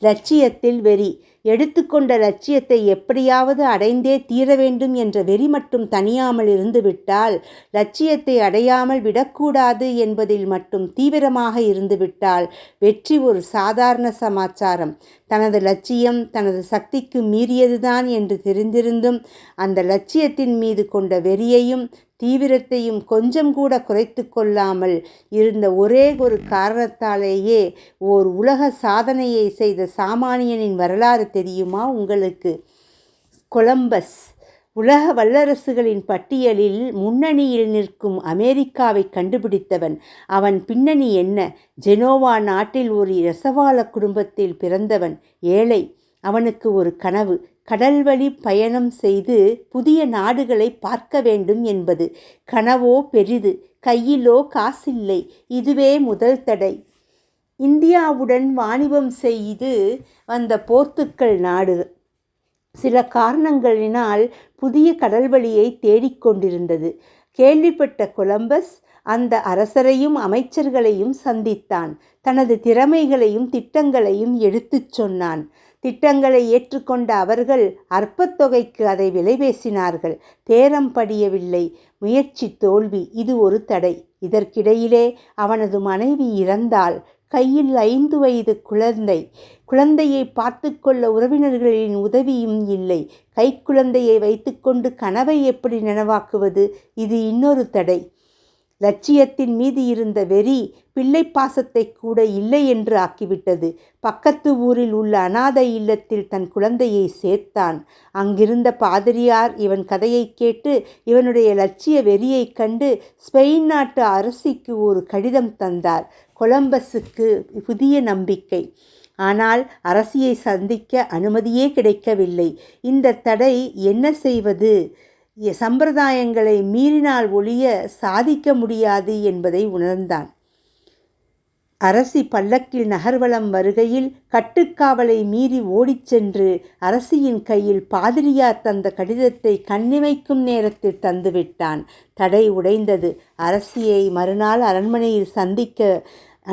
லட்சியத்தில் வெறி. எடுத்துக்கொண்ட லட்சியத்தை எப்படியாவது அடைந்தே தீர வேண்டும் என்ற வெறி மட்டும் தணியாமல் இருந்துவிட்டால் லட்சியத்தை அடையாமல் விடக்கூடாது என்பதில் மட்டும் தீவிரமாக இருந்துவிட்டால் வெற்றி ஒரு சாதாரண சமாச்சாரம். தனது லட்சியம் தனது சக்திக்கு மீறியதுதான் என்று தெரிந்திருந்தும் அந்த லட்சியத்தின் மீது கொண்ட வெறியையும் தீவிரத்தையும் கொஞ்சம் கூட குறைத்து கொள்ளாமல் இருந்த ஒரே ஒரு காரணத்தாலேயே ஓர் உலக சாதனையை செய்த சாமானியனின் வரலாறு தெரியுமா உங்களுக்கு? கொலம்பஸ் உலக வல்லரசுகளின் பட்டியலில் முன்னணியில் நிற்கும் அமெரிக்காவை கண்டுபிடித்தவன். அவன் பின்னணி என்ன? ஜெனோவா நாட்டில் ஒரு ரசவாள குடும்பத்தில் பிறந்தவன். ஏழை. அவனுக்கு ஒரு கனவு. கடல்வழி பயணம் செய்து புதிய நாடுகளை பார்க்க வேண்டும் என்பது. கனவோ பெரிது கையிலோ காசில்லை இதுவே முதல் தடை. இந்தியாவுடன் வாணிபம் செய்து வந்த போர்த்துக்கல் நாடு. சில காரணங்களினால் புதிய கடல்வழியை தேடிக்கொண்டிருந்தது கேள்விப்பட்ட கொலம்பஸ் அந்த அரசரையும் அமைச்சர்களையும் சந்தித்தான். தனது திறமைகளையும் திட்டங்களையும் எடுத்துச் சொன்னான். திட்டங்களை ஏற்றுக்கொண்ட அவர்கள் அற்பத்தொகைக்கு அதை விலை பேசினார்கள். பேரம் படியவில்லை. முயற்சி தோல்வி இது ஒரு தடை. இதற்கிடையிலே அவனது மனைவி இறந்தால் கையில் ஐந்து வயது குழந்தை. குழந்தையை பார்த்து கொள்ள உறவினர்களின் உதவியும் இல்லை. கைக்குழந்தையை வைத்துக்கொண்டு கனவை எப்படி நனவாக்குவது? இது இன்னொரு தடை. லட்சியத்தின் மீது இருந்த வெறி பிள்ளை பாசத்தை கூட இல்லை என்று ஆக்கிவிட்டது. பக்கத்து ஊரில் உள்ள அனாதை இல்லத்தில் தன் குழந்தையை சேர்த்தான். அங்கிருந்த பாதிரியார் இவன் கதையை கேட்டு இவனுடைய லட்சிய வெறியைக் கண்டு ஸ்பெயின் நாட்டு அரசிக்கு ஒரு கடிதம் தந்தார். கொலம்பஸுக்கு புதிய நம்பிக்கை. ஆனால் அரசியை சந்திக்க அனுமதியே கிடைக்கவில்லை. இந்த தடை என்ன செய்வது? சம்பிரதாயங்களை மீறினால் ஒழிய சாதிக்க முடியாது என்பதை உணர்ந்தான். அரசி பல்லக்கில் நகர்வலம் வருகையில் கட்டுக்காவலை மீறி ஓடிச் சென்று அரசியின் கையில் பாதிரியார் தந்த கடிதத்தை கண்ணிமைக்கும் நேரத்தில் தந்துவிட்டான். தடை உடைந்தது. அரசியை மறுநாள் அரண்மனையில் சந்திக்க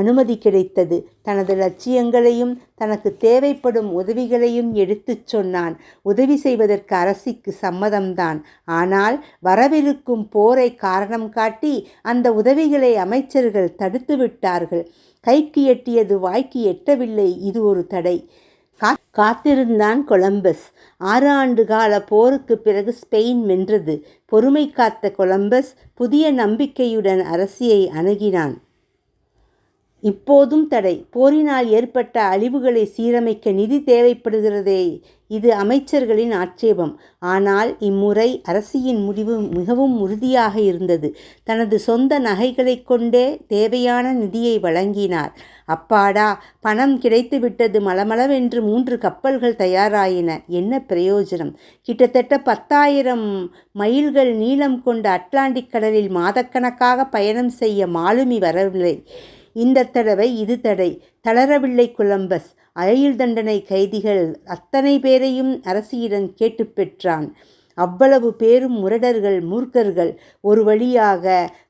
அனுமதி கிடைத்தது. தனது லட்சியங்களையும் தனக்கு தேவைப்படும் உதவிகளையும் எடுத்துச் சொன்னான். உதவி செய்வதற்கு அரசிக்கு சம்மதம்தான். ஆனால் வரவிருக்கும் போரை காரணம் காட்டி அந்த உதவிகளை அமைச்சர்கள் தடுத்து விட்டார்கள். கைக்கு எட்டியது வாய்க்கு எட்டவில்லை. இது ஒரு தடை. கா காத்திருந்தான் கொலம்பஸ். ஆறு ஆண்டு கால போருக்கு பிறகு ஸ்பெயின் வென்றது. பொறுமை காத்த கொலம்பஸ் புதிய நம்பிக்கையுடன் அரசியை அணுகினான். இப்போதும் தடை. போரினால் ஏற்பட்ட அழிவுகளை சீரமைக்க நிதி தேவைப்படுகிறதே. இது அமைச்சர்களின் ஆட்சேபம். ஆனால் இம்முறை அரசியின் முடிவு மிகவும் உறுதியாக இருந்தது. தனது சொந்த நகைகளை கொண்டே தேவையான நிதியை வழங்கினார். அப்பாடா! பணம் கிடைத்துவிட்டது மளமளவென்று மூன்று கப்பல்கள் தயாராயின. என்ன பிரயோஜனம்? கிட்டத்தட்ட பத்தாயிரம் மைல்கள் நீளம் கொண்ட அட்லாண்டிக் கடலில் மாதக்கணக்காக பயணம் செய்ய மாலுமி வரவில்லை. இந்த தடவை இது தடை. தளரவில்லை கொலம்பஸ். அழையில் தண்டனை கைதிகள் அத்தனை பேரையும் அரசியிடம் கேட்டு பெற்றான். அவ்வளவு பேரும் முரடர்கள் மூர்க்கர்கள். ஒரு வழியாக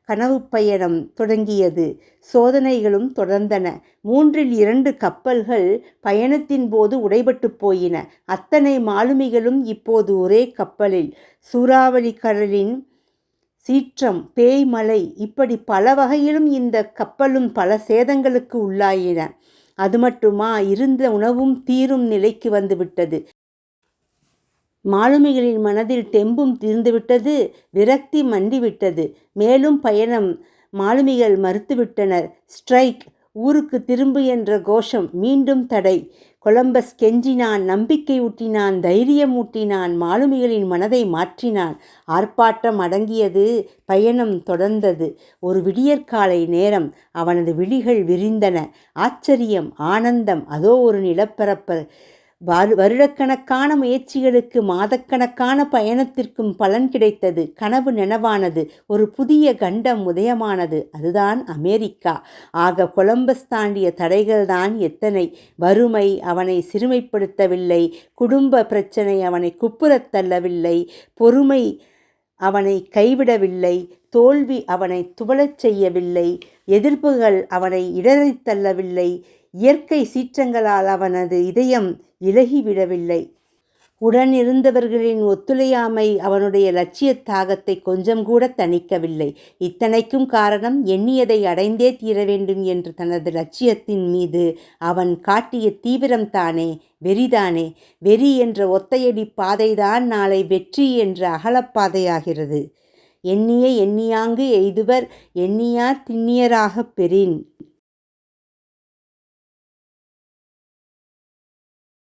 கனவு பயணம் தொடங்கியது. சோதனைகளும் தொடர்ந்தன. மூன்றில் இரண்டு கப்பல்கள் பயணத்தின் போது உடைபட்டு போயின. அத்தனை மாலுமிகளும் இப்போது ஒரே கப்பலில். சூறாவளி கடலின் சீற்றம் பேய் மலை இப்படி பல வகையிலும் இந்த கப்பலும் பல சேதங்களுக்கு உள்ளாயின. அது மட்டுமா இருந்த உணவும் தீரும் நிலைக்கு வந்துவிட்டது மாலுமிகளின் மனதில் தெம்பும் தீர்ந்துவிட்டது விரக்தி மண்டிவிட்டது மேலும் பயணம் மாலுமிகள் மறுத்துவிட்டனர். ஸ்ட்ரைக் ஊருக்கு திரும்பு என்ற கோஷம் மீண்டும் தடை. கொலம்பஸ் கெஞ்சினான் நம்பிக்கை ஊட்டினான் தைரியம் ஊட்டினான் மாலுமிகளின் மனதை மாற்றினான். ஆர்ப்பாட்டம் அடங்கியது பயணம் தொடர்ந்தது. ஒரு விடியற்காலை நேரம் அவனது விழிகள் விரிந்தன. ஆச்சரியம் ஆனந்தம் அதோ ஒரு நிலப்பரப்பு வருடக்கணக்கான முயற்சிகளுக்கு மாதக்கணக்கான பயணத்திற்கும் பலன் கிடைத்தது. கனவு நனவானது. ஒரு புதிய கண்டம் உதயமானது. அதுதான் அமெரிக்கா. ஆக கொலம்பஸ் தாண்டிய தடைகள்தான் எத்தனை. வறுமை அவனை சிறுமைப்படுத்தவில்லை. குடும்ப பிரச்சனை அவனை குப்புறத் தள்ளவில்லை. பொறுமை அவனை கைவிடவில்லை. தோல்வி அவனை துவளச் செய்யவில்லை. எதிர்ப்புகள் அவனை இடறித் தள்ளவில்லை. இயற்கை சீற்றங்களால் அவனது இதயம் இளகிவிடவில்லை உடனிருந்தவர்களின் ஒத்துழையாமை அவனுடைய லட்சியத் தாகத்தை கொஞ்சம் கூட தணிக்கவில்லை. இத்தனைக்கும் காரணம் எண்ணியதை அடைந்தே தீர வேண்டும் என்று தனது லட்சியத்தின் மீது அவன் காட்டிய தீவிரம் தானே வெறிதானே? வெறி என்ற ஒத்தையடி பாதைதான் நாளை வெற்றி என்ற அகலப்பாதையாகிறது. எண்ணிய எண்ணியாங்கு எய்துவர் எண்ணியார் திண்ணியராகப் பெறின்.